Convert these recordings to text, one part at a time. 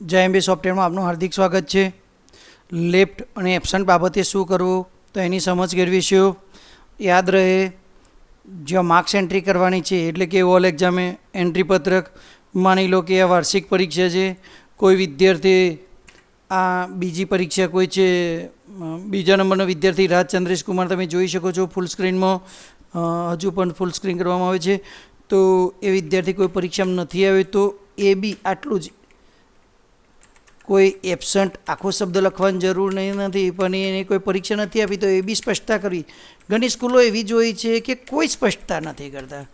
જય એમબી સોફ્ટવેરમાં આપનું હાર્દિક સ્વાગત છે. લેફ્ટ અને એબસન્ટ બાબતે શું કરવું તો એની સમજ કેળવીશું યાદ રહે, જ્યાં માર્ક્સ એન્ટ્રી કરવાની છે એટલે કે ઓલ એક્ઝામે એન્ટ્રી પત્રક, માની લો કે આ વાર્ષિક પરીક્ષા છે, કોઈ વિદ્યાર્થી આ બીજી પરીક્ષા કોઈ છે, બીજા નંબરનો વિદ્યાર્થી રાજ ચંદ્રેશ કુમાર તમે જોઈ શકો છો ફૂલ સ્ક્રીનમાં હજુ પણ ફૂલ સ્ક્રીન કરવામાં આવે છે. તો એ વિદ્યાર્થી કોઈ પરીક્ષામાં નથી આવ્યો તો એ બી આટલું જ કોઈ એબસન્ટ આખો શબ્દ લખવાની જરૂર નહીં નથી, પણ એને કોઈ પરીક્ષા નથી આપી તો એ બી સ્પષ્ટતા કરવી ઘણી સ્કૂલો એવી જોઈ છે કે કોઈ સ્પષ્ટતા નથી કરતા.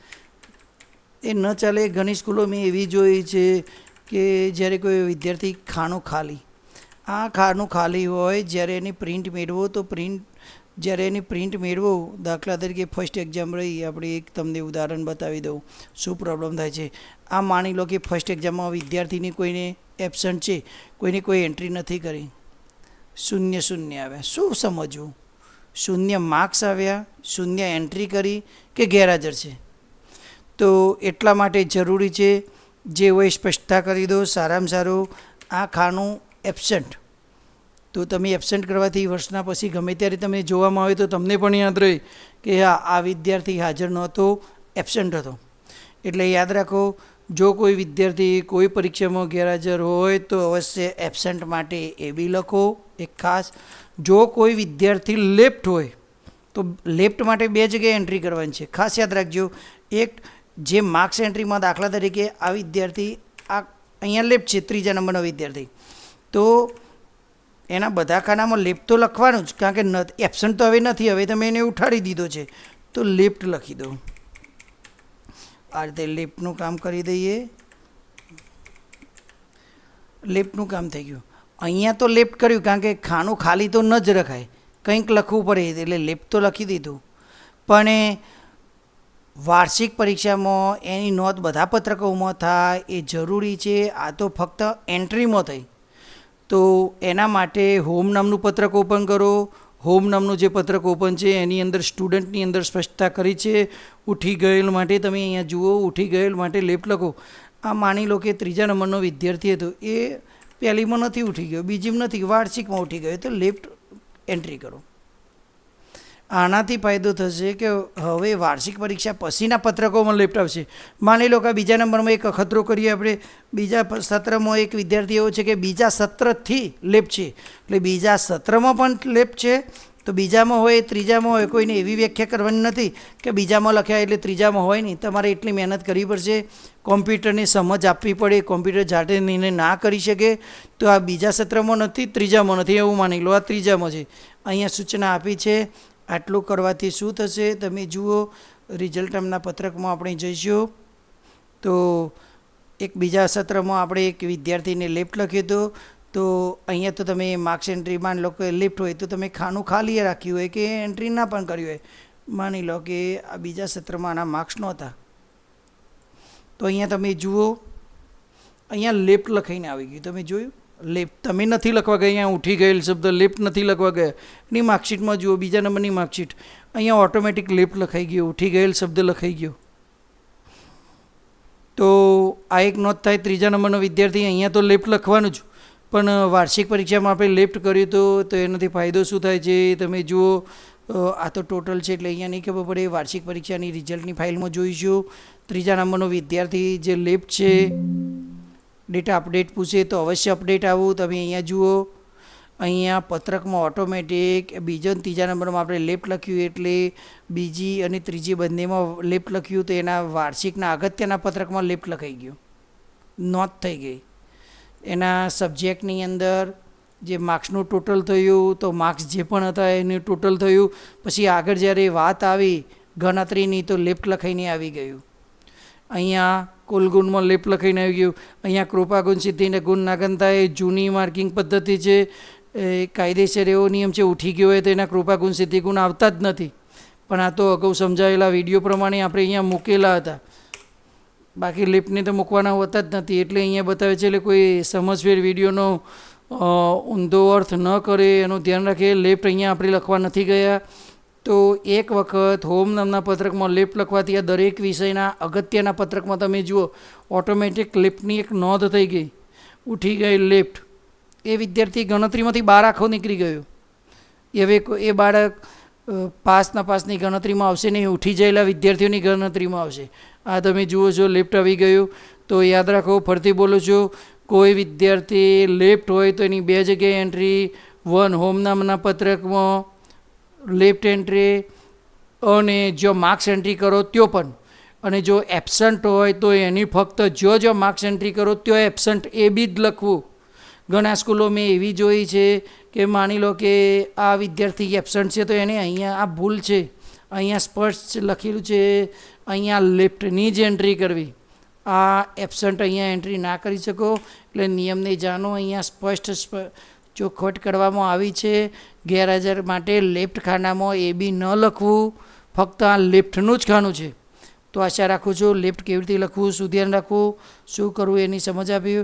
એ ન ચાલે, ઘણી સ્કૂલો મેં એવી જોઈ છે કે જ્યારે કોઈ વિદ્યાર્થી ખાનું ખાલી, આ ખાનું ખાલી હોય, જ્યારે એની પ્રિન્ટ મેળવો તો પ્રિન્ટ જ્યારે એની પ્રિન્ટ મેળવો, દાખલા તરીકે ફર્સ્ટ એક્ઝામ રહી, આપણે એક તમને ઉદાહરણ બતાવી દઉં. શું પ્રોબ્લેમ થાય છે? આ માની લો કે ફર્સ્ટ એક્ઝામમાં વિદ્યાર્થીની કોઈને એબસન્ટ છે, કોઈને કોઈ એન્ટ્રી નથી કરી. શૂન્ય શૂન્ય આવ્યા શું સમજવું? શૂન્ય માર્ક્સ આવ્યા, શૂન્ય એન્ટ્રી કરી કે ગેરહાજર છે? તો એટલા માટે જરૂરી છે, જે હોય સ્પષ્ટતા કરી દો, સારામાં સારું આ ખાનું એબસન્ટ તો તમે એબસેન્ટ કરવાથી વર્ષના પછી ગમે ત્યારે તમે જોવામાં આવે તો તમને પણ યાદ રહે કે હા, આ વિદ્યાર્થી હાજર નહોતો એબસેન્ટ હતો. એટલે યાદ રાખો, જો કોઈ વિદ્યાર્થી કોઈ પરીક્ષામાં ગેરહાજર હોય તો અવશ્ય એબસેન્ટ માટે એ બી લખો, એક ખાસ. જો કોઈ વિદ્યાર્થી લેફ્ટ હોય, તો લેફ્ટ માટે બે જગ્યાએ એન્ટ્રી કરવાની છે. ખાસ યાદ રાખજો, એક જે માર્ક્સ એન્ટ્રીમાં દાખલા તરીકે આ વિદ્યાર્થી, આ અહીંયા લેફ્ટ છે, ત્રીજા નંબરનો વિદ્યાર્થી. તો એના બધા ખાનામાં લેફ્ટ તો લખવાનું જ, કારણ કે એબસન્ટ તો હવે નથી, હવે તમે એને ઉઠાડી દીધો છે. તો લેફ્ટ લખી દો આ રીતે લેફ્ટનું કામ કરી દઈએ. લેફ્ટનું કામ થઈ ગયું. અહીંયા તો લેફ્ટ કર્યું, કારણ કે ખાનું ખાલી તો ન જ રખાય. કંઈક લખવું પડે, એટલે લેફ્ટ તો લખી દીધું. પણ વાર્ષિક પરીક્ષામાં એની નોંધ, બધા પત્રકોમાં થાય, એ જરૂરી છે. આ તો ફક્ત એન્ટ્રીમાં થઈ. તો એના માટે હોમ નામનું પત્રક ઓપન કરો. હોમ નામનું જે પત્રક ઓપન છે, એની અંદર સ્ટુડન્ટની અંદર સ્પષ્ટતા કરી છે. ઉઠી ગયેલ માટે તમે અહીંયા જુઓ, ઉઠી ગયેલ માટે લેફ્ટ લખો. આ માની લો કે ત્રીજા નંબરનો વિદ્યાર્થી હતો. એ પહેલીમાં નથી ઉઠી ગયો, બીજીમાં નથી વાર્ષિકમાં ઉઠી ગયો. તો લેફ્ટ એન્ટ્રી કરો. આનાથી ફાયદો થશે કે હવે વાર્ષિક પરીક્ષા પછીના પત્રકોમાં લેફ્ટ આવશે. માની લો કે બીજા નંબરમાં એક અખતરો કરીએ આપણે. બીજા સત્રમાં એક વિદ્યાર્થી એવો છે કે બીજા સત્રથી લેપ છે. એટલે બીજા સત્રમાં પણ લેપ છે, તો બીજામાં હોય, ત્રીજામાં હોય, કોઈને એવી વ્યાખ્યા કરવાની નથી કે બીજામાં લખ્યા એટલે ત્રીજામાં હોય નહીં. તમારે એટલી મહેનત કરવી પડશે. કોમ્પ્યુટરને સમજ આપવી પડે. કોમ્પ્યુટર જાતે નિર્ણય ના કરી શકે. તો આ બીજા સત્રમાં નથી, ત્રીજામાં નથી એવું માની લો. આ ત્રીજામાં છે. અહીંયા સૂચના આપી છે આટલું કરવાથી શું થશે? તમે જુઓ રિઝલ્ટ એમના પત્રકમાં આપણે જઈશું. તો એક બીજા સત્રમાં આપણે એક વિદ્યાર્થીને લેફ્ટ લખ્યું હતું તો અહીંયા તો તમે માર્ક્સ એન્ટ્રી માની લો કે લેફ્ટ હોય, તો તમે ખાનું ખાલી રાખ્યું હોય કે એન્ટ્રી ના પણ કર્યું હોય. માની લો કે આ બીજા સત્રમાં આના માર્ક્સ નહોતા. તો અહીંયા તમે જુઓ, અહીંયા લેફ્ટ લખાઈને આવી ગયું. તમે જોયું? લેફ્ટ તમે નથી લખવા ગયા, અહીંયા ઉઠી ગયેલ શબ્દ લેફ્ટ નથી લખવા ગયા. એની માર્કશીટમાં જુઓ, બીજા નંબરની માર્કશીટ. અહીંયા ઓટોમેટિક લેફ્ટ લખાઈ ગયો, ઉઠી ગયેલ શબ્દ લખાઈ ગયો. તો આ એક નોંધ થાય, ત્રીજા નંબરનો વિદ્યાર્થી અહીંયા તો લેફ્ટ લખવાનું જ. પણ વાર્ષિક પરીક્ષામાં આપણે લેફ્ટ કર્યું તો તો એનાથી ફાયદો શું થાય છે? તમે જુઓ આ તો ટોટલ છે એટલે અહીંયા નહીં ખબર પડે. વાર્ષિક પરીક્ષાની રિઝલ્ટની ફાઇલમાં જોઈશું. ત્રીજા નંબરનો વિદ્યાર્થી જે લેફ્ટ છે ડેટા અપડેટ પૂછે તો અવશ્ય અપડેટ આવું. તમે અહીંયા જુઓ. અહીંયા પત્રકમાં ઓટોમેટિક બીજો અને ત્રીજા નંબરમાં આપણે લેફ્ટ લખ્યું એટલે બીજી અને ત્રીજી બંનેમાં લેફ્ટ લખ્યું તો એના વાર્ષિકના અગત્યના પત્રકમાં લેફ્ટ લખાઈ ગયું. નોંધ થઈ ગઈ. એના સબ્જેક્ટની અંદર જે માર્ક્સનું ટોટલ થયું, તો માર્ક્સ જે પણ હતા એનું ટોટલ થયું. પછી આગળ જ્યારે વાત આવી ગણતરીની, તો લેફ્ટ લખાઈને આવી ગયું. અહીંયા કુલગુણમાં લેપ લખાઈને આવી ગયું. અહીંયા કૃપાગુણ સિદ્ધિને ગુણ નાગનતા એ જૂની માર્કિંગ પદ્ધતિ છે, એ કાયદેસર એવો નિયમ છે, ઉઠી ગયો હોય તો એના કૃપાગુણ સિદ્ધિ ગુણ આવતા જ નથી. પણ આ તો અગાઉ સમજાયેલા વીડિયો પ્રમાણે આપણે અહીંયા મૂકેલા હતા. બાકી લેપને તો મૂકવાના હોતા જ નથી. એટલે અહીંયા બતાવે છે એટલે કોઈ સમજવેર વિડીયોનો ઊંધો અર્થ ન કરે. એનું ધ્યાન રાખે. લેફ્ટ અહીંયા આપણે લખવા નથી ગયા. તો એક વખત હોમ નામના પત્રકમાં લેફ્ટ લખવાથી આ દરેક વિષયના અગત્યના પત્રકમાં તમે જુઓ ઓટોમેટિક લેફ્ટની એક નોંધ થઈ ગઈ. ઉઠી ગઈ લેફ્ટ. એ વિદ્યાર્થી ગણતરીમાંથી બાર આખો નીકળી ગયો. હવે એ બાળક પાસના પાસ નાપાસની ગણતરીમાં આવશે નહીં, ઉઠી ગયેલા વિદ્યાર્થીઓની ગણતરીમાં આવશે. આ તમે જુઓ છો, લેફ્ટ આવી ગયું. તો યાદ રાખો ફરતી બોલું છું, કોઈ વિદ્યાર્થી લેફ્ટ હોય તો એની બે જગ્યાએ એન્ટ્રી વન. હોમ નામના પત્રકમાં લેફ્ટ એન્ટ્રી અને જો માર્ક્સ એન્ટ્રી કરો ત્યો પણ. અને જો એબસન્ટ હોય તો એની ફક્ત જો જો માર્ક્સ એન્ટ્રી કરો તો એબસન્ટ એ બી જ લખવું. ઘણા સ્કૂલો મેં એવી જોઈ છે કે માની લો કે આ વિદ્યાર્થી એબસન્ટ છે તો એને અહીંયા આ ભૂલ છે. અહીંયા સ્પષ્ટ લખેલું છે અહીંયા લેફ્ટની જ એન્ટ્રી કરવી. આ એબસન્ટ અહીંયા એન્ટ્રી ના કરી શકો. એટલે નિયમને જાણો, અહીંયા સ્પષ્ટ સ્પ- ચોખવટ કરવામાં આવી છે. ગેરહાજર માટે લેફ્ટ ખાનામાં એ બી ન લખવું, ફક્ત આ લેફ્ટનું જ ખાનું છે. તો આશા રાખું છું લેફ્ટ કેવી રીતે લખવું, શું ધ્યાન રાખવું, શું કરવું એની સમજ આપી